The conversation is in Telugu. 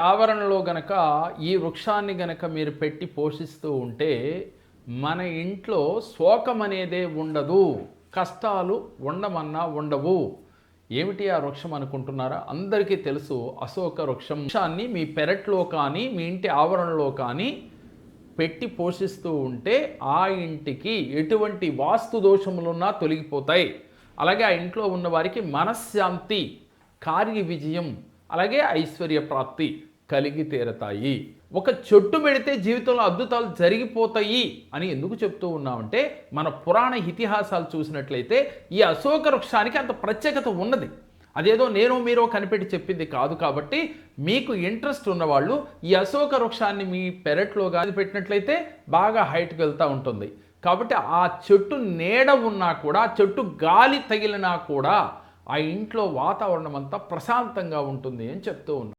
ఆవరణలో గనక ఈ వృక్షాన్ని గనక మీరు పెట్టి పోషిస్తూ ఉంటే మన ఇంట్లో శోకం అనేదే ఉండదు. కష్టాలు ఉండమన్నా ఉండవు. ఏమిటి ఆ వృక్షం అనుకుంటున్నారా? అందరికీ తెలుసు అశోక వృక్షం. వృక్షాన్ని మీ పెరట్లో కానీ మీ ఇంటి ఆవరణలో కానీ పెట్టి పోషిస్తూ ఉంటే ఆ ఇంటికి ఎటువంటి వాస్తు దోషములున్నా తొలగిపోతాయి. అలాగే ఆ ఇంట్లో ఉన్నవారికి మనశ్శాంతి కార్య విజయం అలాగే ఐశ్వర్య ప్రాప్తి. కలిగి తీరతాయి. ఒక చెట్టు పెడితే జీవితంలో అద్భుతాలు జరిగిపోతాయి అని ఎందుకు చెప్తూ ఉన్నామంటే మన పురాణ ఇతిహాసాలు చూసినట్లయితే ఈ అశోక వృక్షానికి అంత ప్రత్యేకత ఉన్నది. అదేదో నేను మీరు కనిపెట్టి చెప్పింది కాదు కాబట్టి మీకు ఇంట్రెస్ట్ ఉన్నవాళ్ళు ఈ అశోక వృక్షాన్ని మీ పెరట్లో కానీ పెట్టినట్లయితే బాగా హైట్కి వెళ్తూ ఉంటుంది. కాబట్టి ఆ చెట్టు నీడ ఉన్నా కూడా చెట్టు గాలి తగిలినా కూడా ఆ ఇంట్లో వాతావరణం అంతా ప్రశాంతంగా ఉంటుంది అని చెప్తూ ఉన్నాను